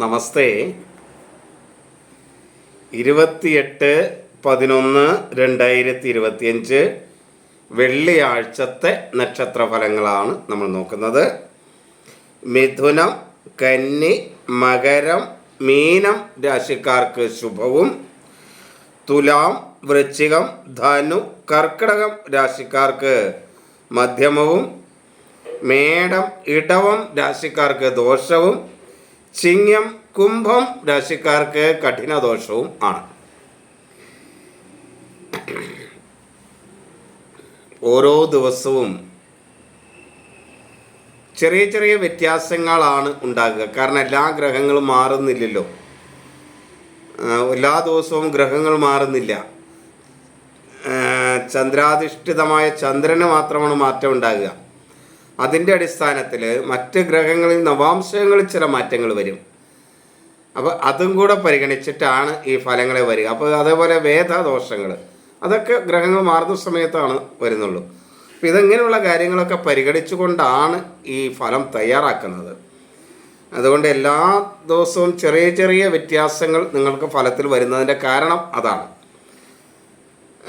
നമസ്തേ. ഇരുപത്തിയെട്ട് പതിനൊന്ന് രണ്ടായിരത്തി ഇരുപത്തിയഞ്ച് വെള്ളിയാഴ്ചത്തെ നക്ഷത്ര ഫലങ്ങളാണ് നമ്മൾ നോക്കുന്നത്. മിഥുനം കന്നി മകരം മീനം രാശിക്കാർക്ക് ശുഭവും. തുലാം വൃശ്ചികം ധനു കർക്കിടകം രാശിക്കാർക്ക് മധ്യമവും. മേടം ഇടവം രാശിക്കാർക്ക് ദോഷവും. ചിങ്ങം കുംഭം രാശിക്കാർക്ക് കഠിന ദോഷവും ആണ്. ഓരോ ദിവസവും ചെറിയ ചെറിയ വ്യത്യാസങ്ങളാണ് ഉണ്ടാകുക. കാരണം എല്ലാ ഗ്രഹങ്ങളും മാറുന്നില്ലല്ലോ. എല്ലാ ദിവസവും ഗ്രഹങ്ങൾ മാറുന്നില്ല. ചന്ദ്രാധിഷ്ഠിതമായ ചന്ദ്രന് മാത്രമാണ് മാറ്റം ഉണ്ടാകുക. അതിന്റെ അടിസ്ഥാനത്തിൽ മറ്റ് ഗ്രഹങ്ങളിൽ നവാംശങ്ങളിൽ ചില മാറ്റങ്ങൾ വരും. അപ്പോൾ അതും കൂടെ പരിഗണിച്ചിട്ടാണ് ഈ ഫലങ്ങളെ വരിക. അപ്പോൾ അതേപോലെ വേദദോഷങ്ങൾ അതൊക്കെ ഗ്രഹങ്ങൾ മാറുന്ന സമയത്താണ് വരുന്നുള്ളൂ. അപ്പോൾ ഇതെങ്ങനെയുള്ള കാര്യങ്ങളൊക്കെ പരിഗണിച്ചുകൊണ്ടാണ് ഈ ഫലം തയ്യാറാക്കുന്നത്. അതുകൊണ്ട് എല്ലാ ദിവസവും ചെറിയ ചെറിയ വ്യത്യാസങ്ങൾ നിങ്ങൾക്ക് ഫലത്തിൽ വരുന്നതിന്റെ കാരണം അതാണ്.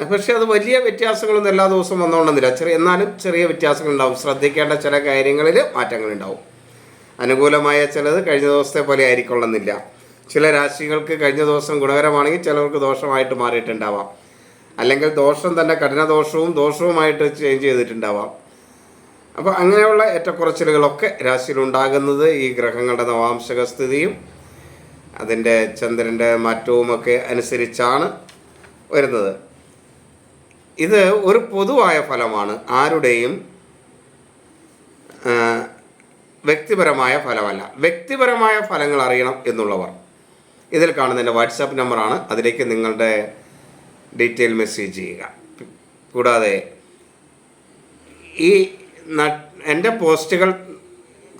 പക്ഷേ അത് വലിയ വ്യത്യാസങ്ങളൊന്നും എല്ലാ ദിവസവും വന്നുകൊണ്ടെന്നില്ല ചെറിയ എന്നാലും ചെറിയ വ്യത്യാസങ്ങൾ ഉണ്ടാവും ശ്രദ്ധിക്കേണ്ട ചില കാര്യങ്ങളിൽ മാറ്റങ്ങൾ ഉണ്ടാവും അനുകൂലമായ ചിലത് കഴിഞ്ഞ ദിവസത്തെ പോലെ ആയിരിക്കൊള്ളുന്നില്ല. ചില രാശികൾക്ക് കഴിഞ്ഞ ദിവസം ഗുണകരമാണെങ്കിൽ ചിലർക്ക് ദോഷമായിട്ട് മാറിയിട്ടുണ്ടാവാം. അല്ലെങ്കിൽ ദോഷം തന്നെ കഠിനദോഷവും ദോഷവുമായിട്ട് ചേഞ്ച് ചെയ്തിട്ടുണ്ടാവാം. അപ്പോൾ അങ്ങനെയുള്ള ഏറ്റക്കുറച്ചിലുകളൊക്കെ രാശിയിലുണ്ടാകുന്നത് ഈ ഗ്രഹങ്ങളുടെ നവാംശക സ്ഥിതിയും അതിന്റെ ചന്ദ്രന്റെ മാറ്റവുമൊക്കെ അനുസരിച്ചാണ് വരുന്നത്. ഇത് ഒരു പൊതുവായ ഫലമാണ്. ആരുടെയും വ്യക്തിപരമായ ഫലമല്ല. വ്യക്തിപരമായ ഫലങ്ങൾ അറിയണം എന്നുള്ളവർ. ഇതിൽ കാണുന്ന എന്റെ വാട്സാപ്പ് നമ്പറാണ്. അതിലേക്ക് നിങ്ങളുടെ ഡീറ്റെയിൽ മെസ്സേജ് ചെയ്യുക. കൂടാതെ ഈ എന്റെ പോസ്റ്റുകൾ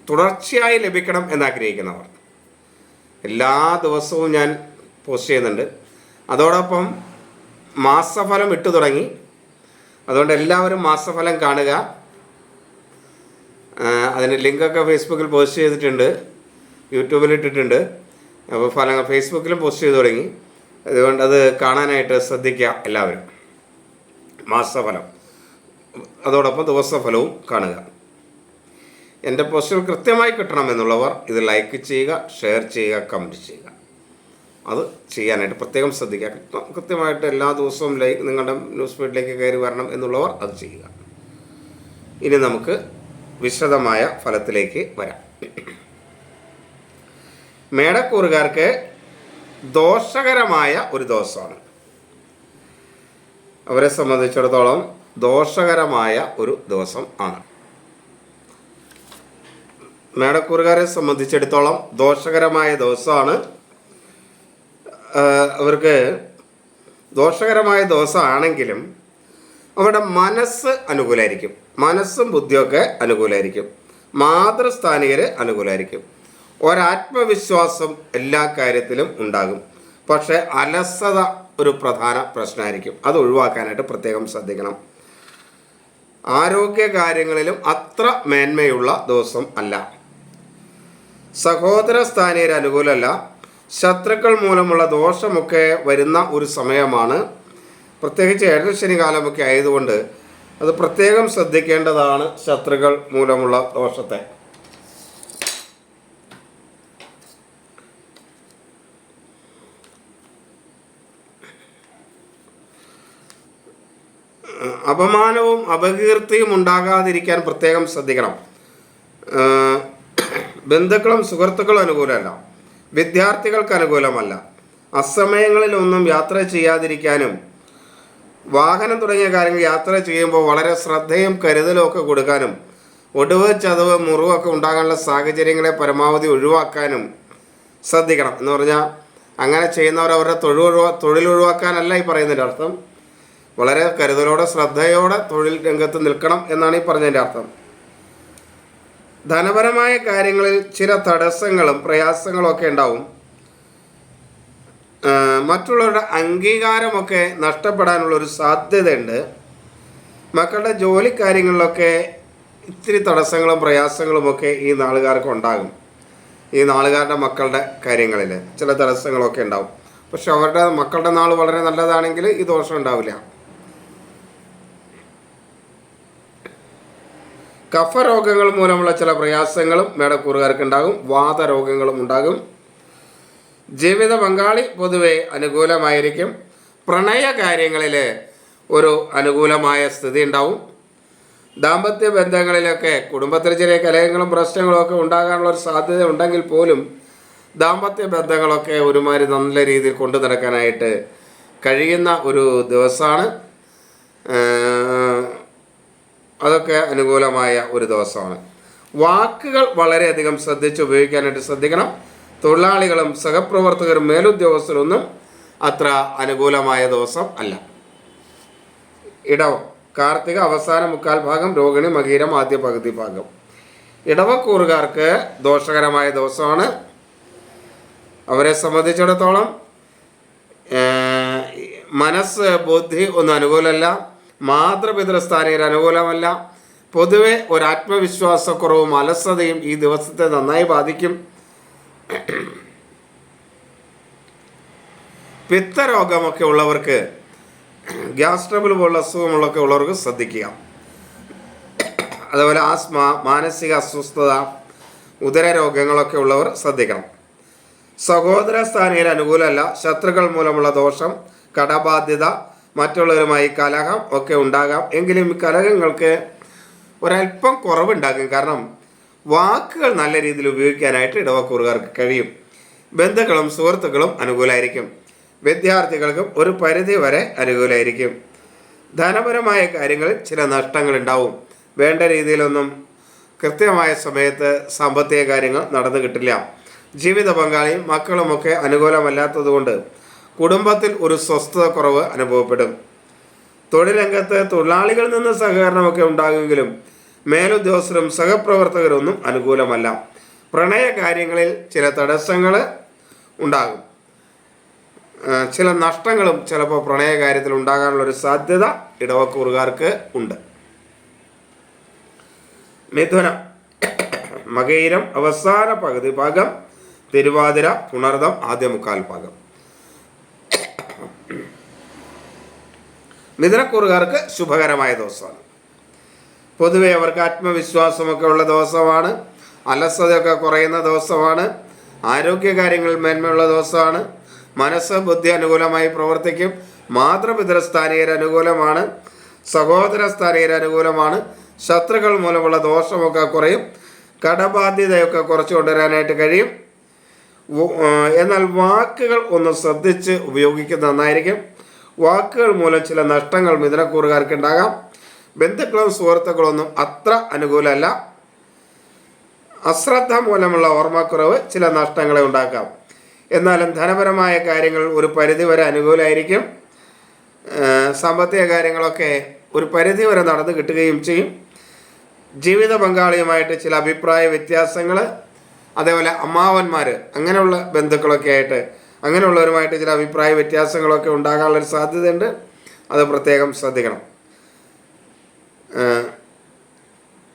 തുടർച്ചയായി ലഭിക്കണം എന്നാഗ്രഹിക്കുന്നവർ. എല്ലാ ദിവസവും ഞാൻ പോസ്റ്റ് ചെയ്യുന്നുണ്ട്. അതോടൊപ്പം മാസഫലം ഇട്ടു തുടങ്ങി അതുകൊണ്ട് എല്ലാവരും മാസഫലം കാണുക. അതിന് ലിങ്കൊക്കെ ഫേസ്ബുക്കിൽ പോസ്റ്റ് ചെയ്തിട്ടുണ്ട്. യൂട്യൂബിൽ ഇട്ടിട്ടുണ്ട്. അപ്പോൾ ഫലങ്ങൾ ഫേസ്ബുക്കിലും പോസ്റ്റ് ചെയ്തു തുടങ്ങി. അതുകൊണ്ട് അത് കാണാനായിട്ട് ശ്രദ്ധിക്കുക എല്ലാവരും. മാസഫലം. അതോടൊപ്പം ദിവസഫലവും കാണുക. എന്റെ പോസ്റ്റുകൾ കൃത്യമായി കിട്ടണമെന്നുള്ളവർ ഇത് ലൈക്ക് ചെയ്യുക ഷെയർ ചെയ്യുക കമന്റ് ചെയ്യുക. അത് ചെയ്യാനായിട്ട് പ്രത്യേകം ശ്രദ്ധിക്കുക. കൃത്യം- കൃത്യമായിട്ട് എല്ലാ ദിവസവും ലൈക്ക് നിങ്ങളുടെ ന്യൂസ് ഫീഡിലേക്ക് കയറി വരണം എന്നുള്ളവർ അത് ചെയ്യുക. ഇനി നമുക്ക് വിശദമായ ഫലത്തിലേക്ക് വരാം. മേടക്കൂറുകാർക്ക് ദോഷകരമായ ഒരു ദിവസമാണ്. അവരെ സംബന്ധിച്ചിടത്തോളം ദോഷകരമായ ഒരു ദിവസം ആണ്. മേടക്കൂറുകാരെ സംബന്ധിച്ചിടത്തോളം ദോഷകരമായ ദിവസമാണ് അവർക്ക് ദോഷകരമായ ദോഷമാണെങ്കിലും അവരുടെ മനസ്സ് അനുകൂലമായിരിക്കും മനസ്സും ബുദ്ധിയൊക്കെ അനുകൂലമായിരിക്കും മാതൃസ്ഥാനികർ അനുകൂലമായിരിക്കും ഒരാത്മവിശ്വാസം എല്ലാ കാര്യത്തിലും ഉണ്ടാകും. പക്ഷേ അലസത ഒരു പ്രധാന പ്രശ്നമായിരിക്കും. അത് ഒഴിവാക്കാനായിട്ട് പ്രത്യേകം ശ്രദ്ധിക്കണം. ആരോഗ്യ കാര്യങ്ങളിലും അത്ര മേന്മയുള്ള ദിവസം അല്ല. സഹോദര സ്ഥാനീയർ അനുകൂലമല്ല. ശത്രുക്കൾ മൂലമുള്ള ദോഷമൊക്കെ വരുന്ന ഒരു സമയമാണ്. പ്രത്യേകിച്ച് ഏഴരശനി കാലമൊക്കെ ആയതുകൊണ്ട് അത് പ്രത്യേകം ശ്രദ്ധിക്കേണ്ടതാണ് ശത്രുക്കൾ മൂലമുള്ള ദോഷത്തെ. അപമാനവും അപകീർത്തിയും ഉണ്ടാകാതിരിക്കാൻ പ്രത്യേകം ശ്രദ്ധിക്കണം. ബന്ധുക്കളും സുഹൃത്തുക്കളും അനുകൂലമല്ല. വിദ്യാർത്ഥികൾക്ക് അനുകൂലമല്ല. അസമയങ്ങളിലൊന്നും യാത്ര ചെയ്യാതിരിക്കാനും വാഹനം തുടങ്ങിയ കാര്യങ്ങൾ യാത്ര ചെയ്യുമ്പോൾ വളരെ ശ്രദ്ധയും കരുതലും ഒക്കെ കൊടുക്കാനും ഒടുവ് ചതവ് മുറിവൊക്കെ ഉണ്ടാകാനുള്ള സാഹചര്യങ്ങളെ പരമാവധി ഒഴിവാക്കാനും ശ്രദ്ധിക്കണം. എന്ന് പറഞ്ഞാൽ അങ്ങനെ ചെയ്യുന്നവർ അവരുടെ തൊഴിൽ ഒഴിവാക്കാനല്ല ഈ പറയുന്നതിന്റെ അർത്ഥം. വളരെ കരുതലോടെ ശ്രദ്ധയോടെ തൊഴിൽ രംഗത്ത് നിൽക്കണം എന്നാണ് ഈ പറഞ്ഞതിന്റെ അർത്ഥം. ധനപരമായ കാര്യങ്ങളിൽ ചില തടസ്സങ്ങളും പ്രയാസങ്ങളും ഒക്കെ ഉണ്ടാവും. മറ്റുള്ളവരുടെ അംഗീകാരമൊക്കെ നഷ്ടപ്പെടാനുള്ളൊരു സാധ്യതയുണ്ട്. മക്കളുടെ ജോലി കാര്യങ്ങളിലൊക്കെ ഇത്തിരി തടസ്സങ്ങളും പ്രയാസങ്ങളും ഒക്കെ ഈ നാളുകാർക്ക് ഉണ്ടാകും. ഈ നാളുകാരുടെ മക്കളുടെ കാര്യങ്ങളിൽ ചില തടസ്സങ്ങളൊക്കെ ഉണ്ടാവും. പക്ഷെ അവരുടെ മക്കളുടെ നാൾ വളരെ നല്ലതാണെങ്കിൽ ഈ ദോഷം ഉണ്ടാവില്ല. കഫരോഗങ്ങൾ മൂലമുള്ള ചില പ്രയാസങ്ങളും മേടക്കൂറുകാർക്ക് ഉണ്ടാകും വാതരോഗങ്ങളും ഉണ്ടാകും. ജീവിത പങ്കാളി പൊതുവെ അനുകൂലമായിരിക്കും. പ്രണയ കാര്യങ്ങളിൽ ഒരു അനുകൂലമായ സ്ഥിതി ഉണ്ടാവും. ദാമ്പത്യ ബന്ധങ്ങളിലൊക്കെ കുടുംബത്തിൽ ചെറിയ കലഹങ്ങളും പ്രശ്നങ്ങളും ഒക്കെ ഉണ്ടാകാനുള്ള ഒരു സാധ്യത ഉണ്ടെങ്കിൽ പോലും ദാമ്പത്യ ബന്ധങ്ങളൊക്കെ ഒരുമാതിരി നല്ല രീതിയിൽ കൊണ്ടു നടക്കാനായിട്ട് കഴിയുന്ന ഒരു ദിവസമാണ്. അതൊക്കെ അനുകൂലമായ ഒരു ദിവസമാണ്. വാക്കുകൾ വളരെയധികം ശ്രദ്ധിച്ച് ഉപയോഗിക്കാനായിട്ട് ശ്രദ്ധിക്കണം. തൊഴിലാളികളും സഹപ്രവർത്തകരും മേലുദ്യോഗസ്ഥരൊന്നും അത്ര അനുകൂലമായ ദിവസം അല്ല. ഇടവം കാർത്തിക അവസാന മുക്കാൽ ഭാഗം രോഹിണി മകീരം ആദ്യ പകുതി ഭാഗം. ഇടവക്കൂറുകാർക്ക് ദോഷകരമായ ദിവസമാണ്. അവരെ സംബന്ധിച്ചിടത്തോളം മനസ്സ് ബുദ്ധി ഒന്നും അനുകൂലമല്ല. മാതൃപിതൃസ്ഥാനീയർ അനുകൂലമല്ല. പൊതുവെ ഒരു ആത്മവിശ്വാസക്കുറവും അലസതയും ഈ ദിവസത്തെ നന്നായി ബാധിക്കും. പിത്തരോഗമൊക്കെ ഉള്ളവർക്ക് ഗ്യാസ് ട്രബിൾ പോലുള്ള അസുഖങ്ങളൊക്കെ ഉള്ളവർക്ക് ശ്രദ്ധിക്കുക. അതുപോലെ ആസ്മ മാനസിക അസ്വസ്ഥത ഉദര രോഗങ്ങളൊക്കെ ഉള്ളവർ ശ്രദ്ധിക്കണം. സഹോദര സ്ഥാനീയർ അനുകൂലമല്ല. ശത്രുക്കൾ മൂലമുള്ള ദോഷം കടബാധ്യത മറ്റുള്ളവരുമായി കലഹം ഒക്കെ ഉണ്ടാകാം. എങ്കിലും കലഹങ്ങൾക്ക് ഒരല്പം കുറവുണ്ടാകും. കാരണം വാക്കുകൾ നല്ല രീതിയിൽ ഉപയോഗിക്കാനായിട്ട് ഇടവക്കൂറുകാർക്ക് കഴിയും. ബന്ധുക്കളും സുഹൃത്തുക്കളും അനുകൂലമായിരിക്കും വിദ്യാർത്ഥികൾക്കും ഒരു പരിധി വരെ അനുകൂലമായിരിക്കും ധനപരമായ കാര്യങ്ങളിൽ ചില നഷ്ടങ്ങൾ ഉണ്ടാവും. വേണ്ട രീതിയിലൊന്നും കൃത്യമായ സമയത്ത് സാമ്പത്തിക കാര്യങ്ങൾ നടന്നു കിട്ടില്ല. ജീവിത പങ്കാളിയും മക്കളുമൊക്കെ അനുകൂലമല്ലാത്തതുകൊണ്ട് കുടുംബത്തിൽ ഒരു സ്വസ്ഥത കുറവ് അനുഭവപ്പെടും. തൊഴിൽ രംഗത്ത് തൊഴിലാളികളിൽ നിന്ന് സഹകരണമൊക്കെ ഉണ്ടാകുമെങ്കിലും മേലുദ്യോഗസ്ഥരും സഹപ്രവർത്തകരൊന്നും അനുകൂലമല്ല. പ്രണയ കാര്യങ്ങളിൽ ചില തടസ്സങ്ങൾ ഉണ്ടാകും. ചില നഷ്ടങ്ങളും ചിലപ്പോൾ പ്രണയ കാര്യത്തിൽ ഉണ്ടാകാനുള്ളൊരു സാധ്യത ഇടവക്കൂറുകാർക്ക് ഉണ്ട്. മിഥുനം മകയിരം അവസാന പകുതി ഭാഗം തിരുവാതിര പുണർദം ആദ്യ മുക്കാൽ ഭാഗം. മിഥുനക്കൂറുകാർക്ക് ശുഭകരമായ ദിവസമാണ്. പൊതുവെ അവർക്ക് ആത്മവിശ്വാസമൊക്കെ ഉള്ള ദിവസമാണ്. അലസതയൊക്കെ കുറയുന്ന ദിവസമാണ്. ആരോഗ്യകാര്യങ്ങളിൽ മേന്മയുള്ള ദിവസമാണ്. മനസ്സ് ബുദ്ധി അനുകൂലമായി പ്രവർത്തിക്കും. മാതൃപിതൃസ്ഥാനീയർ അനുകൂലമാണ്. സഹോദര സ്ഥാനീയർ അനുകൂലമാണ്. ശത്രുക്കൾ മൂലമുള്ള ദോഷമൊക്കെ കുറയും. കടബാധ്യതയൊക്കെ കുറച്ച് കൊണ്ടുവരാനായിട്ട് കഴിയും. എന്നാൽ വാക്കുകൾ ഒന്ന് ശ്രദ്ധിച്ച് ഉപയോഗിക്കുന്നത് നന്നായിരിക്കും. വാക്കുകൾ മൂലം ചില നഷ്ടങ്ങൾ മിഥുനക്കൂറുകാർക്ക് ഉണ്ടാകാം ബന്ധുക്കളും സുഹൃത്തുക്കളൊന്നും അത്ര അനുകൂലമല്ല. അശ്രദ്ധ മൂലമുള്ള ഓർമ്മക്കുറവ് ചില നഷ്ടങ്ങളെ ഉണ്ടാക്കാം. എന്നാലും ധനപരമായ കാര്യങ്ങൾ ഒരു പരിധിവരെ അനുകൂലമായിരിക്കും. സാമ്പത്തിക കാര്യങ്ങളൊക്കെ ഒരു പരിധിവരെ നടന്നു കിട്ടുകയും ചെയ്യും. ജീവിത പങ്കാളിയുമായിട്ട് ചില അഭിപ്രായ വ്യത്യാസങ്ങൾ അതേപോലെ അമ്മാവന്മാർ അങ്ങനെയുള്ള ബന്ധുക്കളൊക്കെ ആയിട്ട് അങ്ങനെയുള്ളവരുമായിട്ട് ചില അഭിപ്രായ വ്യത്യാസങ്ങളൊക്കെ ഉണ്ടാകാനുള്ളൊരു സാധ്യതയുണ്ട്. അത് പ്രത്യേകം ശ്രദ്ധിക്കണം.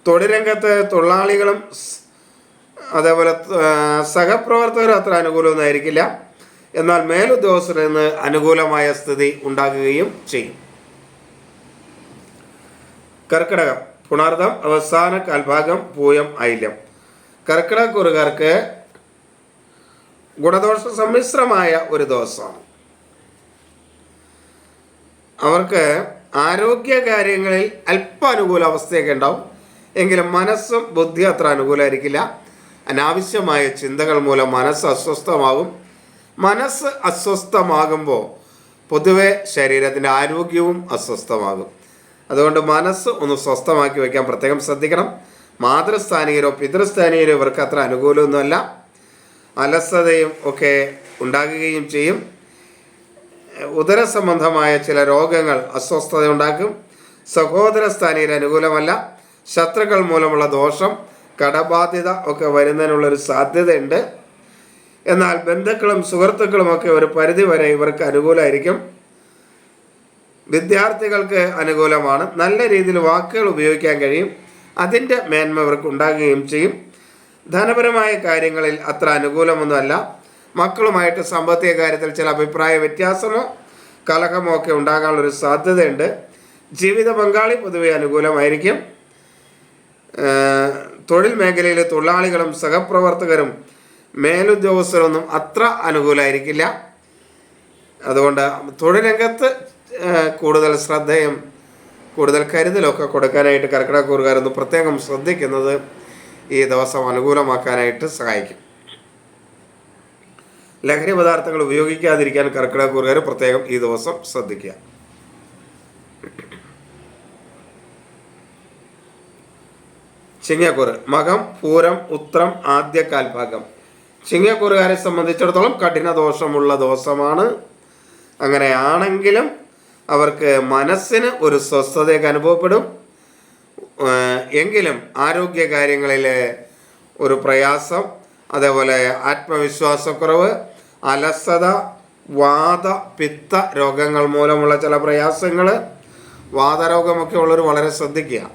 തൊഴിലംഗത്ത് തൊഴിലാളികളും അതേപോലെ സഹപ്രവർത്തകരും അത്ര അനുകൂലമൊന്നും ആയിരിക്കില്ല എന്നാൽ മേലുദ്യോഗസ്ഥരിൽ നിന്ന് അനുകൂലമായ സ്ഥിതി ഉണ്ടാകുകയും ചെയ്യും. കർക്കിടകം പുണർദം അവസാന കാൽഭാഗം പൂയം ഐല്യം കർക്കിടകക്കുറുകാർക്ക് ഗുണദോഷ സമ്മിശ്രമായ ഒരു ദിവസമാണ് അവർക്ക് ആരോഗ്യ കാര്യങ്ങളിൽ അല്പ അനുകൂല അവസ്ഥയൊക്കെ ഉണ്ടാവും. എങ്കിലും മനസ്സും ബുദ്ധി അത്ര അനുകൂലമായിരിക്കില്ല അനാവശ്യമായ ചിന്തകൾ മൂലം മനസ്സ് അസ്വസ്ഥമാകും. മനസ്സ് അസ്വസ്ഥമാകുമ്പോൾ പൊതുവെ ശരീരത്തിന്റെ ആരോഗ്യവും അസ്വസ്ഥമാകും. അതുകൊണ്ട് മനസ്സ് ഒന്ന് സ്വസ്ഥമാക്കി വയ്ക്കാൻ പ്രത്യേകം ശ്രദ്ധിക്കണം. മാതൃസ്ഥാനീയരോ പിതൃസ്ഥാനീയരോ ഇവർക്ക് അത്ര അനുകൂലമൊന്നുമല്ല. അലസതയും ഒക്കെ ഉണ്ടാകുകയും ചെയ്യും. ഉദര സംബന്ധമായ ചില രോഗങ്ങൾ അസ്വസ്ഥത ഉണ്ടാക്കും സഹോദര സ്ഥാനീയർ അനുകൂലമല്ല. ശത്രുക്കൾ മൂലമുള്ള ദോഷം കടബാധ്യത ഒക്കെ വരുന്നതിനുള്ളൊരു സാധ്യതയുണ്ട്. എന്നാൽ ബന്ധുക്കളും സുഹൃത്തുക്കളും ഒക്കെ ഒരു പരിധി വരെ ഇവർക്ക് അനുകൂലമായിരിക്കും. വിദ്യാർത്ഥികൾക്ക് അനുകൂലമാണ്. നല്ല രീതിയിൽ വാക്കുകൾ ഉപയോഗിക്കാൻ കഴിയും. അതിന്റെ മേന്മ ഇവർക്ക് ഉണ്ടാകുകയും ചെയ്യും. ധനപരമായ കാര്യങ്ങളിൽ അത്ര അനുകൂലമൊന്നുമല്ല. മക്കളുമായിട്ട് സാമ്പത്തിക കാര്യത്തിൽ ചില അഭിപ്രായ വ്യത്യാസമോ കലഹമോ ഒക്കെ ഉണ്ടാകാനുള്ളൊരു സാധ്യതയുണ്ട്. ജീവിത പങ്കാളി പൊതുവെ അനുകൂലമായിരിക്കും. തൊഴിൽ മേഖലയിലെ തൊഴിലാളികളും സഹപ്രവർത്തകരും മേലുദ്യോഗസ്ഥരൊന്നും അത്ര അനുകൂലമായിരിക്കില്ല അതുകൊണ്ട് തൊഴിലംഗത്ത് കൂടുതൽ ശ്രദ്ധയും കൂടുതൽ കരുതലൊക്കെ കൊടുക്കാനായിട്ട് കർക്കിടക കൂറുകാരൊന്ന് പ്രത്യേകം ശ്രദ്ധിക്കുന്നത് ഈ ദിവസം അനുകൂലമാക്കാനായിട്ട് സഹായിക്കും. ലഹരി പദാർത്ഥങ്ങൾ ഉപയോഗിക്കാതിരിക്കാൻ കർക്കിടകക്കൂറുകാർ പ്രത്യേകം ഈ ദിവസം ശ്രദ്ധിക്കുക. ചിങ്ങക്കൂറ് മകം പൂരം ഉത്രം ആദ്യ കാൽഭാഗം. ചിങ്ങക്കൂറുകാരെ സംബന്ധിച്ചിടത്തോളം കഠിന ദോഷമുള്ള ദിവസമാണ്. അങ്ങനെയാണെങ്കിലും അവർക്ക് മനസ്സിന് ഒരു സ്വസ്ഥതയൊക്കെ അനുഭവപ്പെടും. എങ്കിലും ആരോഗ്യ കാര്യങ്ങളിൽ ഒരു പ്രയാസം അതേപോലെ ആത്മവിശ്വാസക്കുറവ് അലസത വാത പിത്ത രോഗങ്ങൾ മൂലമുള്ള ചില പ്രയാസങ്ങൾ വാതരോഗമൊക്കെ ഉള്ളവർ വളരെ ശ്രദ്ധിക്കുക.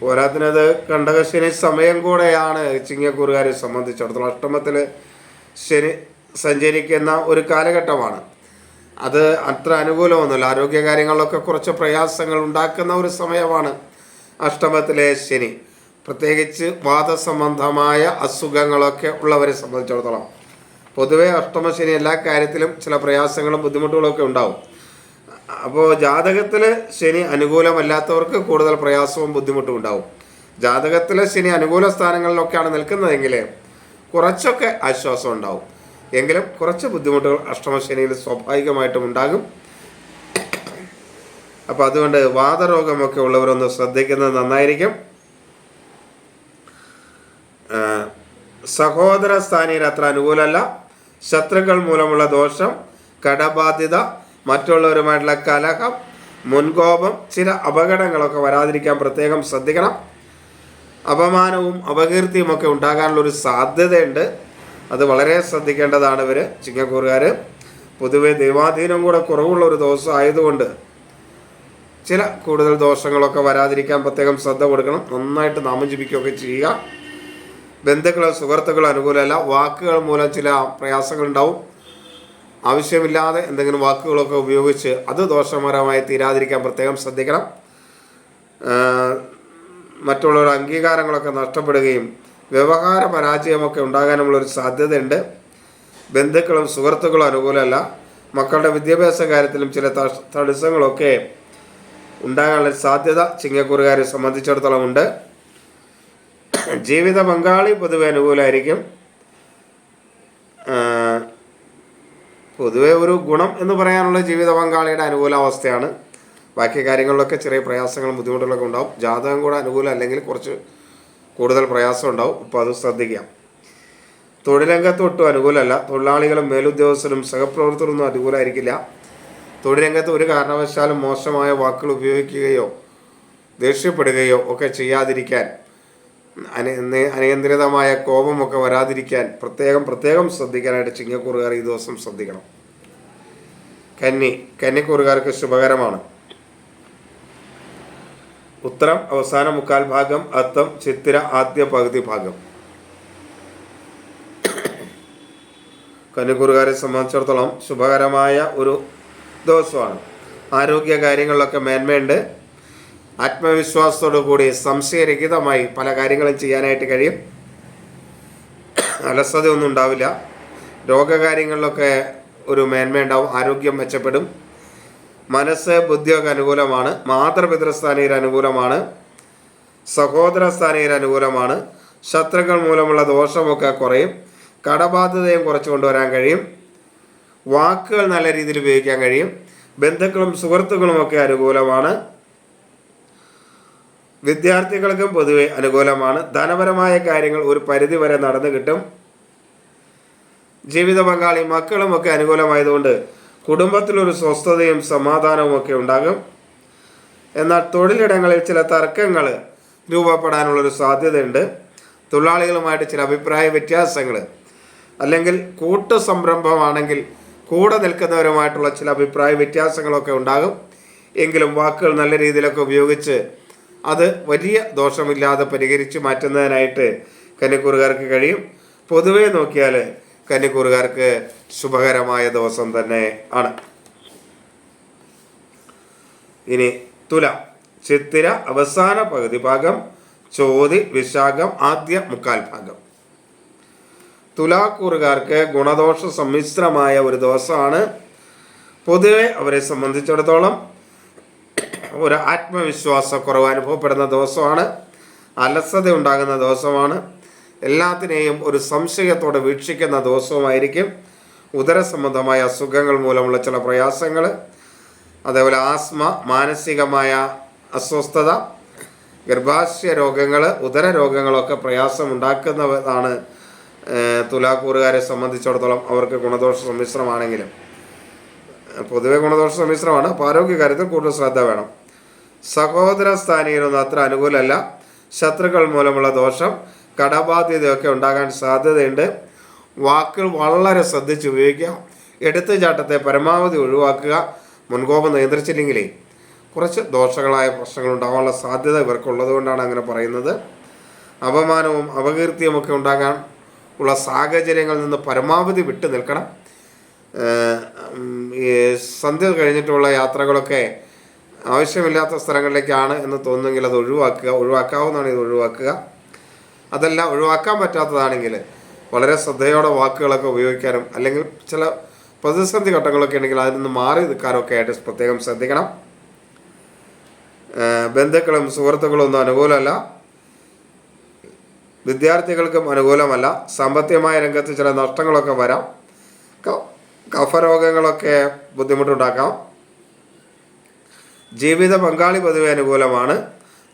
പോരാത്തിനത് കണ്ടക ശനി സമയം കൂടെയാണ് ചിങ്ങക്കൂറുകാരെ സംബന്ധിച്ചിടത്തോളം അഷ്ടമത്തിൽ ശനി സഞ്ചരിക്കുന്ന ഒരു കാലഘട്ടമാണ്. അത് അത്ര അനുകൂലമൊന്നുമില്ല. ആരോഗ്യ കാര്യങ്ങളിലൊക്കെ കുറച്ച് പ്രയാസങ്ങൾ ഉണ്ടാക്കുന്ന ഒരു സമയമാണ്. അഷ്ടമത്തിലെ ശനി. പ്രത്യേകിച്ച് വാദസംബന്ധമായ അസുഖങ്ങളൊക്കെ ഉള്ളവരെ സംബന്ധിച്ചിടത്തോളം. പൊതുവേ അഷ്ടമശനി എല്ലാ കാര്യത്തിലും ചില പ്രയാസങ്ങളും ബുദ്ധിമുട്ടുകളൊക്കെ ഉണ്ടാവും. അപ്പോൾ ജാതകത്തിൽ ശനി അനുകൂലമല്ലാത്തവർക്ക് കൂടുതൽ പ്രയാസവും ബുദ്ധിമുട്ടും ഉണ്ടാവും. ജാതകത്തിലെ ശനി അനുകൂല സ്ഥാനങ്ങളിലൊക്കെയാണ് നിൽക്കുന്നതെങ്കിൽ കുറച്ചൊക്കെ ആശ്വാസം ഉണ്ടാവും. എങ്കിലും കുറച്ച് ബുദ്ധിമുട്ടുകൾ അഷ്ടമശനിയിൽ സ്വാഭാവികമായിട്ടും ഉണ്ടാകും. അപ്പോൾ അതുകൊണ്ട് വാതരോഗമൊക്കെ ഉള്ളവരൊന്ന് ശ്രദ്ധിക്കുന്നത് നന്നായിരിക്കും. സഹോദര സ്ഥാനീയർ അത്ര അനുകൂലമല്ല. ശത്രുക്കൾ മൂലമുള്ള ദോഷം കടബാധ്യത മറ്റുള്ളവരുമായിട്ടുള്ള കലഹം മുൻകോപം ചില അപകടങ്ങളൊക്കെ വരാതിരിക്കാൻ പ്രത്യേകം ശ്രദ്ധിക്കണം. അപമാനവും അപകീർത്തിയും ഒക്കെ ഉണ്ടാകാനുള്ള ഒരു സാധ്യതയുണ്ട്. അത് വളരെ ശ്രദ്ധിക്കേണ്ടതാണ് ഇവർ ചിങ്ങക്കൂറുകാർ പൊതുവെ ദൈവാധീനം കൂടെ കുറവുള്ള ഒരു ദിവസം ആയതുകൊണ്ട് ചില കൂടുതൽ ദോഷങ്ങളൊക്കെ വരാതിരിക്കാൻ പ്രത്യേകം ശ്രദ്ധ കൊടുക്കണം. നന്നായിട്ട് നാമം ജപിക്കുകയൊക്കെ ചെയ്യുക. ബന്ധുക്കളോ സുഹൃത്തുക്കളോ അനുകൂലമല്ല. വാക്കുകൾ മൂലം ചില പ്രയാസങ്ങളുണ്ടാവും. ആവശ്യമില്ലാതെ എന്തെങ്കിലും വാക്കുകളൊക്കെ ഉപയോഗിച്ച് അത് ദോഷകരമായി തീരാതിരിക്കാൻ പ്രത്യേകം ശ്രദ്ധിക്കണം. മറ്റുള്ളവരുടെ അംഗീകാരങ്ങളൊക്കെ നഷ്ടപ്പെടുകയും വ്യവഹാര പരാജയമൊക്കെ ഉണ്ടാകാനുള്ള ഒരു സാധ്യതയുണ്ട്. ബന്ധുക്കളും സുഹൃത്തുക്കളും അനുകൂലമല്ല. മക്കളുടെ വിദ്യാഭ്യാസ കാര്യത്തിലും ചില തടസ്സങ്ങളൊക്കെ ഉണ്ടാകാനുള്ള സാധ്യത ചിങ്ങക്കൂറുകാരെ സംബന്ധിച്ചിടത്തോളം ഉണ്ട്. ജീവിത പങ്കാളി പൊതുവെ അനുകൂലമായിരിക്കും പൊതുവെ ഒരു ഗുണം എന്ന് പറയാനുള്ള ജീവിത പങ്കാളിയുടെ അനുകൂലാവസ്ഥയാണ്. ബാക്കി കാര്യങ്ങളിലൊക്കെ ചെറിയ പ്രയാസങ്ങളും ബുദ്ധിമുട്ടുകളൊക്കെ ഉണ്ടാവും. ജാതകം കൂടെ അനുകൂലം അല്ലെങ്കിൽ കുറച്ച് കൂടുതൽ പ്രയാസം ഉണ്ടാവും. അപ്പോൾ അത് ശ്രദ്ധിക്കാം. തൊഴിലംഗത്ത് ഒട്ടും അനുകൂലമല്ല. തൊഴിലാളികളും മേലുദ്യോഗസ്ഥരും സഹപ്രവർത്തകരൊന്നും അനുകൂലമായിരിക്കില്ല. തൊഴിലംഗത്ത് ഒരു കാരണവശാലും മോശമായ വാക്കുകൾ ഉപയോഗിക്കുകയോ ദേഷ്യപ്പെടുകയോ ഒക്കെ ചെയ്യാതിരിക്കാൻ അനിയന്ത്രിതമായ കോപമൊക്കെ വരാതിരിക്കാൻ പ്രത്യേകം പ്രത്യേകം ശ്രദ്ധിക്കാനായിട്ട് ചിങ്ങക്കൂറുകാർ ഈ ദിവസം ശ്രദ്ധിക്കണം. കന്നി കന്നിക്കൂറുകാർക്ക് ശുഭകരമാണ്. ഉത്തരം അവസാന മുക്കാൽ ഭാഗം അത്തം ചിത്തിര ആദ്യ പകുതി ഭാഗം. കന്നിക്കൂറുകാരെ സംബന്ധിച്ചിടത്തോളം ശുഭകരമായ ഒരു ദിവസമാണ്. ആരോഗ്യ കാര്യങ്ങളിലൊക്കെ മേന്മയുണ്ട്. ആത്മവിശ്വാസത്തോടു കൂടി സംശയരഹിതമായി പല കാര്യങ്ങളും ചെയ്യാനായിട്ട് കഴിയും. അലസതയൊന്നും ഉണ്ടാവില്ല. രോഗകാര്യങ്ങളിലൊക്കെ ഒരു മേന്മയുണ്ടാവും. ആരോഗ്യം മെച്ചപ്പെടും. മനസ്സ് ബുദ്ധിയൊക്കെ അനുകൂലമാണ്. മാതൃപിതൃസ്ഥാനീയർ അനുകൂലമാണ്. സഹോദര സ്ഥാനീയർ അനുകൂലമാണ്. ശത്രുക്കൾ മൂലമുള്ള ദോഷമൊക്കെ കുറയും. കടബാധ്യതയും കുറച്ച് കൊണ്ടുവരാൻ കഴിയും. വാക്കുകൾ നല്ല രീതിയിൽ ഉപയോഗിക്കാൻ കഴിയും. ബന്ധുക്കളും സുഹൃത്തുക്കളും ഒക്കെ അനുകൂലമാണ്. വിദ്യാർത്ഥികൾക്കും പൊതുവെ അനുകൂലമാണ്. ധനപരമായ കാര്യങ്ങൾ ഒരു പരിധി വരെ നടന്നു കിട്ടും. ജീവിത പങ്കാളി മക്കളും ഒക്കെ അനുകൂലമായതുകൊണ്ട് കുടുംബത്തിലൊരു സ്വസ്ഥതയും സമാധാനവും ഒക്കെ ഉണ്ടാകും. എന്നാൽ തൊഴിലിടങ്ങളിൽ ചില തർക്കങ്ങൾ രൂപപ്പെടാനുള്ളൊരു സാധ്യതയുണ്ട്. തൊഴിലാളികളുമായിട്ട് ചില അഭിപ്രായ വ്യത്യാസങ്ങൾ അല്ലെങ്കിൽ കൂട്ടു സംരംഭമാണെങ്കിൽ കൂടെ നിൽക്കുന്നവരുമായിട്ടുള്ള ചില അഭിപ്രായ വ്യത്യാസങ്ങളൊക്കെ ഉണ്ടാകും. എങ്കിലും വാക്കുകൾ നല്ല രീതിയിലൊക്കെ ഉപയോഗിച്ച് അത് വലിയ ദോഷമില്ലാതെ പരിഹരിച്ച് മാറ്റുന്നതിനായിട്ട് കന്നിക്കൂറുകാർക്ക് കഴിയും. പൊതുവേ നോക്കിയാൽ കന്നിക്കൂറുകാർക്ക് ശുഭകരമായ ദിവസം തന്നെ ആണ്. ഇനി തുല ചിത്തിര അവസാന പകുതി ഭാഗം ചോതി വിശാഖം ആദ്യ മുക്കാൽ ഭാഗം. തുലാക്കൂറുകാർക്ക് ഗുണദോഷ സമ്മിശ്രമായ ഒരു ദോഷമാണ് പൊതുവെ അവരെ സംബന്ധിച്ചിടത്തോളം ഒരു ആത്മവിശ്വാസക്കുറവ് അനുഭവപ്പെടുന്ന ദോഷമാണ് അലസത ഉണ്ടാകുന്ന ദോഷമാണ് എല്ലാത്തിനെയും ഒരു സംശയത്തോടെ വീക്ഷിക്കുന്ന ദിവസവുമായിരിക്കും. ഉദര സംബന്ധമായ അസുഖങ്ങൾ മൂലമുള്ള ചില പ്രയാസങ്ങൾ അതേപോലെ ആസ്മ മാനസികമായ അസ്വസ്ഥത ഗർഭാശയ രോഗങ്ങൾ ഉദര രോഗങ്ങളൊക്കെ പ്രയാസം ഉണ്ടാക്കുന്നതാണ് ഏഹ്, തുലാക്കൂറുകാരെ സംബന്ധിച്ചിടത്തോളം അവർക്ക് ഗുണദോഷ സമ്മിശ്രമാണെങ്കിലും. പൊതുവെ ഗുണദോഷ സമ്മിശ്രമാണ്. അപ്പോൾ ആരോഗ്യകാര്യത്തിൽ കൂടുതൽ ശ്രദ്ധ വേണം. സഹോദര സ്ഥാനീയരൊന്നും അത്ര അനുകൂലമല്ല. ശത്രുക്കൾ മൂലമുള്ള ദോഷം കടബാധ്യതയൊക്കെ ഉണ്ടാകാൻ സാധ്യതയുണ്ട്. വാക്കുകൾ വളരെ ശ്രദ്ധിച്ച് ഉപയോഗിക്കുക. എടുത്തുചാട്ടത്തെ പരമാവധി ഒഴിവാക്കുക. മുൻകോപം നിയന്ത്രിച്ചില്ലെങ്കിലേ കുറച്ച് ദോഷങ്ങളായ പ്രശ്നങ്ങൾ ഉണ്ടാകാനുള്ള സാധ്യത ഇവർക്കുള്ളത് കൊണ്ടാണ് അങ്ങനെ പറയുന്നത്. അപമാനവും അപകീർത്തിയുമൊക്കെ ഉണ്ടാകാൻ ഉള്ള സാഹചര്യങ്ങളിൽ നിന്ന് പരമാവധി വിട്ടു നിൽക്കണം. സന്ധ്യ കഴിഞ്ഞിട്ടുള്ള യാത്രകളൊക്കെ ആവശ്യമില്ലാത്ത സ്ഥലങ്ങളിലേക്കാണ് എന്ന് തോന്നുമെങ്കിൽ അത് ഒഴിവാക്കുക. ഒഴിവാക്കാവുന്നതാണ് ഇത് ഒഴിവാക്കുക. അതല്ല ഒഴിവാക്കാൻ പറ്റാത്തതാണെങ്കിൽ വളരെ ശ്രദ്ധയോടെ വാക്കുകളൊക്കെ ഉപയോഗിക്കാനും അല്ലെങ്കിൽ ചില പ്രതിസന്ധി ഘട്ടങ്ങളൊക്കെ ഉണ്ടെങ്കിൽ അതിൽ നിന്ന് മാറി നിൽക്കാനൊക്കെ ആയിട്ട് പ്രത്യേകം ശ്രദ്ധിക്കണം. ബന്ധുക്കളും സുഹൃത്തുക്കളും ഒന്നും അനുകൂലമല്ല. വിദ്യാർത്ഥികൾക്കും അനുകൂലമല്ല. സാമ്പത്തികമായ രംഗത്ത് ചില നഷ്ടങ്ങളൊക്കെ വരാം. കഫരോഗങ്ങളൊക്കെ ബുദ്ധിമുട്ടുണ്ടാക്കാം. ജീവിത പങ്കാളി പൊതുവെ അനുകൂലമാണ്.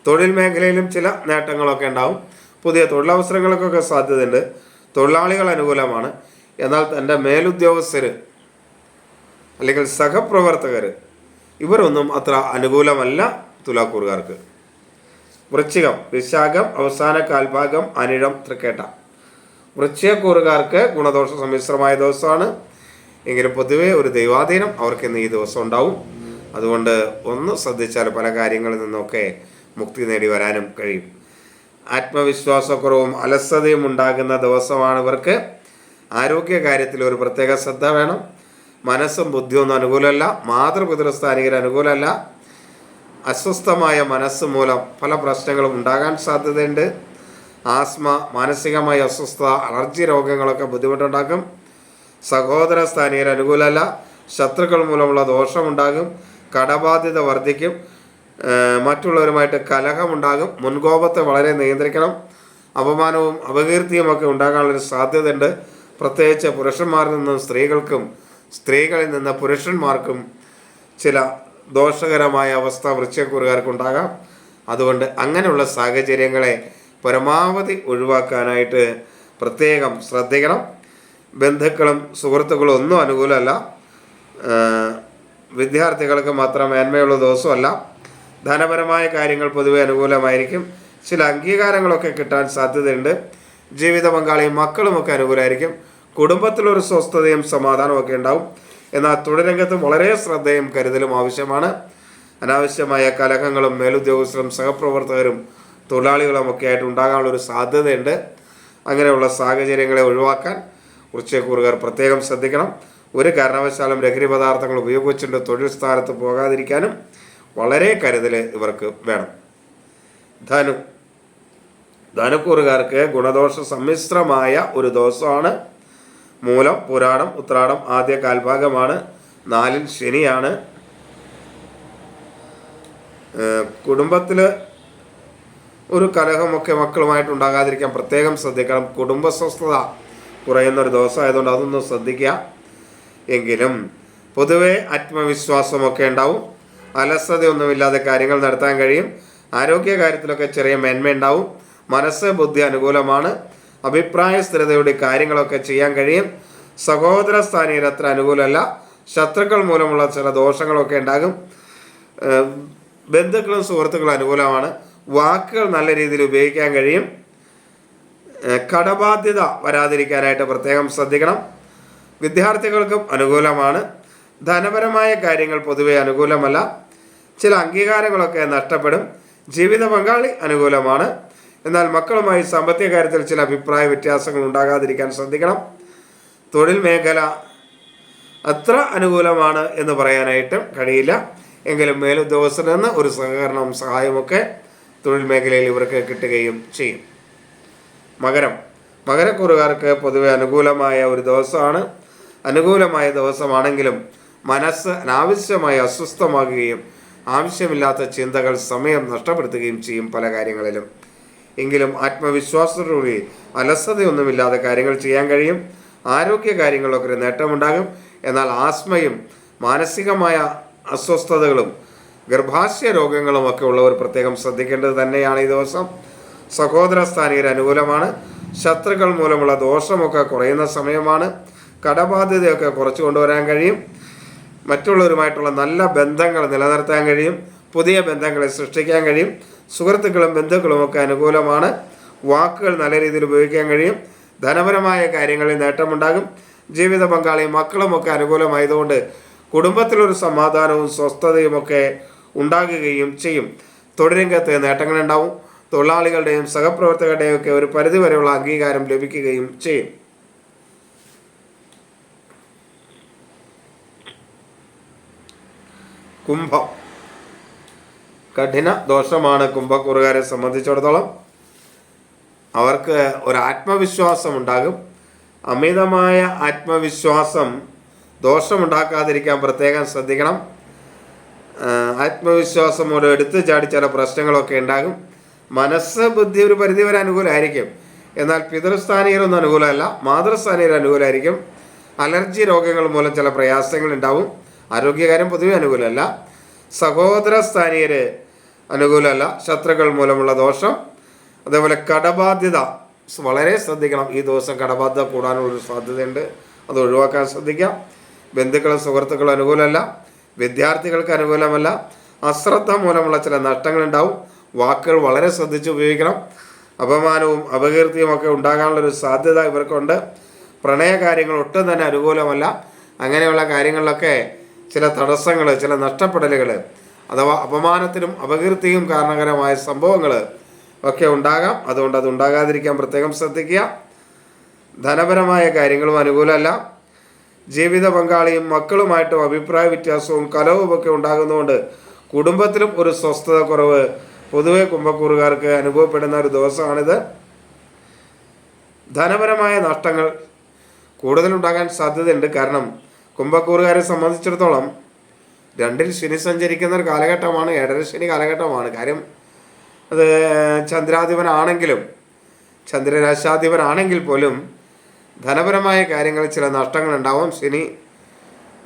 തൊഴിൽ മേഖലയിലും ചില നേട്ടങ്ങളൊക്കെ ഉണ്ടാവും. പുതിയ തൊഴിലവസരങ്ങൾക്കൊക്കെ സാധ്യതയുണ്ട്. തൊഴിലാളികൾ അനുകൂലമാണ്. എന്നാൽ തന്റെ മേലുദ്യോഗസ്ഥർ അല്ലെങ്കിൽ സഹപ്രവർത്തകർ ഇവരൊന്നും അത്ര അനുകൂലമല്ല തുലാക്കൂറുകാർക്ക്. വൃശ്ചികം വിശാഖം അവസാന കാൽഭാഗം അനിഴം തൃക്കേട്ട. വൃശ്ചികക്കൂറുകാർക്ക് ഗുണദോഷ സമ്മിശ്രമായ ദിവസമാണ്. എങ്കിലും പൊതുവേ ഒരു ദൈവാധീനം അവർക്ക് ഇന്ന് ഈ ദിവസം ഉണ്ടാവും. അതുകൊണ്ട് ഒന്ന് ശ്രദ്ധിച്ചാൽ പല കാര്യങ്ങളിൽ നിന്നൊക്കെ മുക്തി നേടി വരാനും കഴിയും. ആത്മവിശ്വാസക്കുറവും അലസതയും ഉണ്ടാകുന്ന ദിവസമാണ് ഇവർക്ക്. ആരോഗ്യ കാര്യത്തിൽ ഒരു പ്രത്യേക ശ്രദ്ധ വേണം. മനസ്സും ബുദ്ധിയൊന്നും അനുകൂലമല്ല. മാതൃപിതൃസ്ഥാനികർ അനുകൂലമല്ല. അസ്വസ്ഥമായ മനസ്സ് മൂലം പല പ്രശ്നങ്ങളും ഉണ്ടാകാൻ സാധ്യതയുണ്ട്. ആസ്മ മാനസികമായ അസ്വസ്ഥത അലർജി രോഗങ്ങളൊക്കെ ബുദ്ധിമുട്ടുണ്ടാക്കും. സഹോദര സ്ഥാനീയർ അനുകൂലമല്ല. ശത്രുക്കൾ മൂലമുള്ള ദോഷമുണ്ടാകും. കടബാധ്യത വർദ്ധിക്കും. മറ്റുള്ളവരുമായിട്ട് കലഹമുണ്ടാകും. മുൻകോപത്തെ വളരെ നിയന്ത്രിക്കണം. അപമാനവും അപകീർത്തിയും ഒക്കെ ഉണ്ടാകാനുള്ളൊരു സാധ്യതയുണ്ട്. പ്രത്യേകിച്ച് പുരുഷന്മാരിൽ നിന്നും സ്ത്രീകൾക്കും സ്ത്രീകളിൽ നിന്ന് പുരുഷന്മാർക്കും ചില ദോഷകരമായ അവസ്ഥ വൃശ്ചക്കുറുകാർക്കുണ്ടാകാം അതുകൊണ്ട് അങ്ങനെയുള്ള സാഹചര്യങ്ങളെ പരമാവധി ഒഴിവാക്കാനായിട്ട് പ്രത്യേകം ശ്രദ്ധിക്കണം. ബന്ധുക്കളും സുഹൃത്തുക്കളും ഒന്നും അനുകൂലമല്ല. വിദ്യാർത്ഥികൾക്ക് മാത്രം മേന്മയുള്ള ദിവസമല്ല. ധനപരമായ കാര്യങ്ങൾ പൊതുവെ അനുകൂലമായിരിക്കും. ചില അംഗീകാരങ്ങളൊക്കെ കിട്ടാൻ സാധ്യതയുണ്ട്. ജീവിത പങ്കാളിയും മക്കളുമൊക്കെ അനുകൂലമായിരിക്കും. കുടുംബത്തിലൊരു സ്വസ്ഥതയും സമാധാനവും ഒക്കെ ഉണ്ടാവും. എന്നാൽ തൊഴിലരംഗത്ത് വളരെ ശ്രദ്ധയും കരുതലും ആവശ്യമാണ്. അനാവശ്യമായ കലഹങ്ങളും മേലുദ്യോഗസ്ഥരും സഹപ്രവർത്തകരും തൊഴിലാളികളും ഒക്കെ ആയിട്ട് ഉണ്ടാകാനുള്ളൊരു സാധ്യതയുണ്ട്. അങ്ങനെയുള്ള സാഹചര്യങ്ങളെ ഒഴിവാക്കാൻ ഉച്ചക്കൂറുകാർ പ്രത്യേകം ശ്രദ്ധിക്കണം. ഒരു കാരണവശാലും ലഹരി പദാർത്ഥങ്ങൾ ഉപയോഗിച്ചുകൊണ്ട് തൊഴിൽ സ്ഥാനത്ത് പോകാതിരിക്കാനും വളരെ കരുതൽ ഇവർക്ക് വേണം. ധനു ധനുക്കൂറുകാർക്ക് ഗുണദോഷ സമ്മിശ്രമായ ഒരു ദിവസമാണ് മൂലം പുരാണം ഉത്രാടം ആദ്യ കാൽഭാഗമാണ്. നാലിൽ ശനിയാണ്. കുടുംബത്തിൽ ഒരു കലഹമൊക്കെ മക്കളുമായിട്ട് ഉണ്ടാകാതിരിക്കാൻ പ്രത്യേകം ശ്രദ്ധിക്കണം. കുടുംബ സ്വസ്ഥത കുറയുന്ന ഒരു ദിവസമായതുകൊണ്ട് അതൊന്ന് ശ്രദ്ധിക്കുക. എങ്കിലും പൊതുവെ ആത്മവിശ്വാസമൊക്കെ ഉണ്ടാവും. അലസതയൊന്നുമില്ലാതെ കാര്യങ്ങൾ നടത്താൻ കഴിയും. ആരോഗ്യ കാര്യത്തിലൊക്കെ ചെറിയ മേന്മ ഉണ്ടാവും മനസ്സ് ബുദ്ധി അനുകൂലമാണ്. അഭിപ്രായ സ്ഥിരതയുടെ കാര്യങ്ങളൊക്കെ ചെയ്യാൻ കഴിയും. സഹോദര സ്ഥാനീയർ അത്ര അനുകൂലമല്ല. ശത്രുക്കൾ മൂലമുള്ള ചില ദോഷങ്ങളൊക്കെ ഉണ്ടാകും. ബന്ധുക്കളും സുഹൃത്തുക്കളും അനുകൂലമാണ്. വാക്കുകൾ നല്ല രീതിയിൽ ഉപയോഗിക്കാൻ കഴിയും. കടബാധ്യത വരാതിരിക്കാനായിട്ട് പ്രത്യേകം ശ്രദ്ധിക്കണം. വിദ്യാർത്ഥികൾക്കും അനുകൂലമാണ്. ധനപരമായ കാര്യങ്ങൾ പൊതുവെ അനുകൂലമല്ല. ചില അംഗീകാരങ്ങളൊക്കെ നഷ്ടപ്പെടും. ജീവിത പങ്കാളി അനുകൂലമാണ്. എന്നാൽ മക്കളുമായി സാമ്പത്തിക കാര്യത്തിൽ ചില അഭിപ്രായ വ്യത്യാസങ്ങൾ ഉണ്ടാകാതിരിക്കാൻ ശ്രദ്ധിക്കണം. തൊഴിൽ മേഖല അത്ര അനുകൂലമാണ് എന്ന് പറയാനായിട്ട് കഴിയില്ല. എങ്കിലും മേലുദ്യോഗസ്ഥരിൽ നിന്ന് ഒരു സഹകരണവും സഹായമൊക്കെ തൊഴിൽ മേഖലയിൽ ഇവർക്ക് കിട്ടുകയും ചെയ്യും. മകരം. മകരക്കുറുകാർക്ക് പൊതുവെ അനുകൂലമായ ഒരു ദിവസമാണ്. അനുകൂലമായ ദിവസമാണെങ്കിലും മനസ്സ് അനാവശ്യമായി അസ്വസ്ഥമാകുകയും ആവശ്യമില്ലാത്ത ചിന്തകൾ സമയം നഷ്ടപ്പെടുത്തുകയും ചെയ്യും പല കാര്യങ്ങളിലും. എങ്കിലും ആത്മവിശ്വാസത്തോടുകൂടി അലസതയൊന്നുമില്ലാതെ കാര്യങ്ങൾ ചെയ്യാൻ കഴിയും. ആരോഗ്യ കാര്യങ്ങളൊക്കെ ഒരു നേട്ടമുണ്ടാകും. എന്നാൽ ആസ്മയും മാനസികമായ അസ്വസ്ഥതകളും ഗർഭാശയ രോഗങ്ങളും ഒക്കെ ഉള്ളവർ പ്രത്യേകം ശ്രദ്ധിക്കേണ്ടത് തന്നെയാണ് ഈ ദിവസം. സഹോദര സ്ഥാനീയർ അനുകൂലമാണ്. ശത്രുക്കൾ മൂലമുള്ള ദോഷമൊക്കെ കുറയുന്ന സമയമാണ്. കടബാധ്യതയൊക്കെ കുറച്ചു കൊണ്ടുവരാൻ കഴിയും. മറ്റുള്ളവരുമായിട്ടുള്ള നല്ല ബന്ധങ്ങൾ നിലനിർത്താൻ കഴിയും. പുതിയ ബന്ധങ്ങളെ സൃഷ്ടിക്കാൻ കഴിയും. സുഹൃത്തുക്കളും ബന്ധുക്കളും ഒക്കെ അനുകൂലമാണ്. വാക്കുകൾ നല്ല രീതിയിൽ ഉപയോഗിക്കാൻ കഴിയും. ധനപരമായ കാര്യങ്ങളിൽ നേട്ടമുണ്ടാകും. ജീവിത പങ്കാളിയും മക്കളുമൊക്കെ അനുകൂലമായതുകൊണ്ട് കുടുംബത്തിലൊരു സമാധാനവും സ്വസ്ഥതയും ഒക്കെ ഉണ്ടാകുകയും ചെയ്യും. തൊഴിലരംഗത്ത് നേട്ടങ്ങളുണ്ടാവും തൊഴിലാളികളുടെയും സഹപ്രവർത്തകരുടെയും ഒക്കെ ഒരു പരിധിവരെയുള്ള അംഗീകാരം ലഭിക്കുകയും ചെയ്യും. കുംഭം. കഠിന ദോഷമാണ് കുംഭക്കൂറുകാരെ സംബന്ധിച്ചിടത്തോളം. അവർക്ക് ഒരു ആത്മവിശ്വാസം ഉണ്ടാകും. അമിതമായ ആത്മവിശ്വാസം ദോഷമുണ്ടാക്കാതിരിക്കാൻ പ്രത്യേകം ശ്രദ്ധിക്കണം. ആത്മവിശ്വാസം മൂലം എടുത്തു ചാടി ചില പ്രശ്നങ്ങളൊക്കെ ഉണ്ടാകും. മനസ്സ് ബുദ്ധി ഒരു പരിധി വരെ അനുകൂലമായിരിക്കും. എന്നാൽ പിതൃസ്ഥാനീയരൊന്നും അനുകൂലമല്ല മാതൃസ്ഥാനീയർ അനുകൂലമായിരിക്കും. അലർജി രോഗങ്ങൾ മൂലം ചില പ്രയാസങ്ങൾ ഉണ്ടാവും. ആരോഗ്യകാര്യം പൊതുവെ അനുകൂലമല്ല. സഹോദര സ്ഥാനീയർ അനുകൂലമല്ല. ശത്രുക്കൾ മൂലമുള്ള ദോഷം. അതേപോലെ കടബാധ്യത. വളരെ ശ്രദ്ധിക്കണം. ഈ ദിവസം കടബാധ്യത കൂടാനുള്ളൊരു സാധ്യതയുണ്ട്. അത് ഒഴിവാക്കാൻ ശ്രദ്ധിക്കാം. ബന്ധുക്കളും സുഹൃത്തുക്കളും അനുകൂലമല്ല. വിദ്യാർത്ഥികൾക്ക് അനുകൂലമല്ല. അശ്രദ്ധ മൂലമുള്ള ചില നഷ്ടങ്ങളുണ്ടാവും. വാക്കുകൾ വളരെ ശ്രദ്ധിച്ച് ഉപയോഗിക്കണം. അപമാനവും അപകീർത്തിയും ഒക്കെ ഉണ്ടാകാനുള്ളൊരു സാധ്യത ഇവർക്കുണ്ട്. പ്രണയകാര്യങ്ങൾ ഒട്ടും തന്നെ അനുകൂലമല്ല. അങ്ങനെയുള്ള കാര്യങ്ങളിലൊക്കെ ചില തടസ്സങ്ങൾ ചില നഷ്ടപ്പെടലുകൾ അഥവാ അപമാനത്തിനും അപകീർത്തിയും കാരണകരമായ സംഭവങ്ങൾ ഒക്കെ ഉണ്ടാകാം. അതുകൊണ്ട് അത് ഉണ്ടാകാതിരിക്കാൻ പ്രത്യേകം ശ്രദ്ധിക്കുക. ധനപരമായ കാര്യങ്ങളും അനുകൂലമല്ല. ജീവിത പങ്കാളിയും മക്കളുമായിട്ടും അഭിപ്രായ വ്യത്യാസവും കലവും ഒക്കെ ഉണ്ടാകുന്നതുകൊണ്ട് കുടുംബത്തിലും ഒരു സ്വസ്ഥത കുറവ് പൊതുവെ കുംഭക്കൂറുകാർക്ക് അനുഭവപ്പെടുന്ന ഒരു ദിവസമാണിത്. ധനപരമായ നഷ്ടങ്ങൾ കൂടുതലുണ്ടാകാൻ സാധ്യതയുണ്ട്. കാരണം കുംഭക്കൂറുകാരെ സംബന്ധിച്ചിടത്തോളം രണ്ടിൽ ശനി സഞ്ചരിക്കുന്ന ഒരു കാലഘട്ടമാണ് ഏഴര ശനി കാലഘട്ടമാണ്. കാര്യം അത് ചന്ദ്രാധിപനാണെങ്കിലും ചന്ദ്രരാശാധിപനാണെങ്കിൽ പോലും ധനപരമായ കാര്യങ്ങളിൽ ചില നഷ്ടങ്ങൾ ഉണ്ടാവും ശനി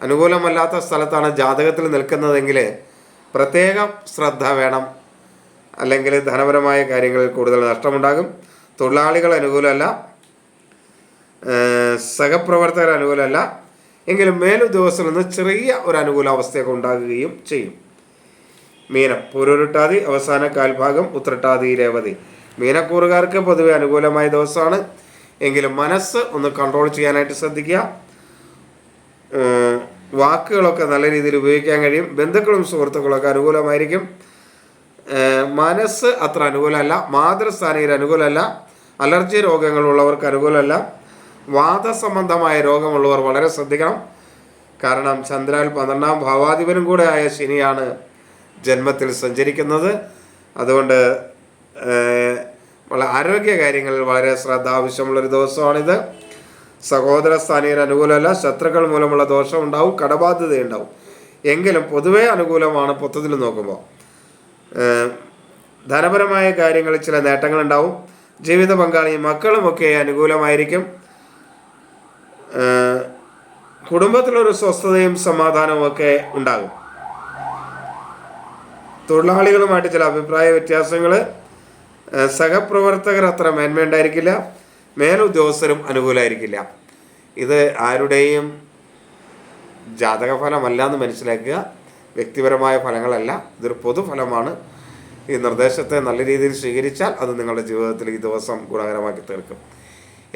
അനുകൂലമല്ലാത്ത സ്ഥലത്താണ് ജാതകത്തിൽ നിൽക്കുന്നതെങ്കിൽ പ്രത്യേക ശ്രദ്ധ വേണം. അല്ലെങ്കിൽ ധനപരമായ കാര്യങ്ങളിൽ കൂടുതൽ നഷ്ടമുണ്ടാകും. തൊഴിലാളികൾ അനുകൂലമല്ല സഹപ്രവർത്തകർ അനുകൂലമല്ല. എങ്കിലും മേലുദ്യോഗസ്ഥരിൽ നിന്ന് ചെറിയ ഒരു അനുകൂലാവസ്ഥയൊക്കെ ഉണ്ടാകുകയും ചെയ്യും. മീനം പൂരൊരുട്ടാതി അവസാന കാൽഭാഗം ഉത്രട്ടാതി രേവതി. മീനക്കൂറുകാർക്ക് പൊതുവെ അനുകൂലമായ ദിവസമാണ്. എങ്കിലും മനസ്സ് ഒന്ന് കൺട്രോൾ ചെയ്യാനായിട്ട് ശ്രദ്ധിക്കുക. വാക്കുകളൊക്കെ നല്ല രീതിയിൽ ഉപയോഗിക്കാൻ കഴിയും. ബന്ധുക്കളും സുഹൃത്തുക്കളൊക്കെ അനുകൂലമായിരിക്കും. മനസ്സ് അത്ര അനുകൂലമല്ല. മാതൃസ്ഥാനീയർ അനുകൂലമല്ല. അലർജി രോഗങ്ങളുള്ളവർക്ക് അനുകൂലമല്ല. വാദസംബന്ധമായ രോഗമുള്ളവർ വളരെ ശ്രദ്ധിക്കണം. കാരണം ചന്ദ്രാൽ പന്ത്രണ്ടാം ഭാവാധിപനും കൂടെ ആയ ശനിയാണ് ജന്മത്തിൽ സഞ്ചരിക്കുന്നത്. അതുകൊണ്ട് വളരെ ആരോഗ്യ കാര്യങ്ങളിൽ വളരെ ശ്രദ്ധ ആവശ്യമുള്ളൊരു ദിവസമാണിത്. സഹോദര സ്ഥാനീയർ അനുകൂലമല്ല ശത്രുക്കൾ മൂലമുള്ള ദോഷം ഉണ്ടാവും കടബാധ്യതയുണ്ടാവും. എങ്കിലും പൊതുവേ അനുകൂലമാണ് മൊത്തത്തിൽ നോക്കുമ്പോൾ. ധനപരമായ കാര്യങ്ങളിൽ ചില നേട്ടങ്ങളുണ്ടാവും. ജീവിത പങ്കാളി മക്കളുമൊക്കെ അനുകൂലമായിരിക്കും. കുടുംബത്തിലൊരു സ്വസ്ഥതയും സമാധാനവും ഒക്കെ ഉണ്ടാകും. തൊഴിലാളികളുമായിട്ട് ചില അഭിപ്രായ വ്യത്യാസങ്ങൾ സഹപ്രവർത്തകർ അത്ര മേന്മയുണ്ടായിരിക്കില്ല മേലുദ്യോഗസ്ഥരും അനുകൂലമായിരിക്കില്ല ഇത് ആരുടെയും ജാതകഫലമല്ല എന്ന് മനസ്സിലാക്കുക വ്യക്തിപരമായ ഫലങ്ങളല്ല ഇതൊരു പൊതുഫലമാണ്. ഈ നിർദ്ദേശത്തെ നല്ല രീതിയിൽ സ്വീകരിച്ചാൽ അത് നിങ്ങളുടെ ജീവിതത്തിൽ ഈ ദിവസം ഗുണകരമാക്കി തീർക്കും.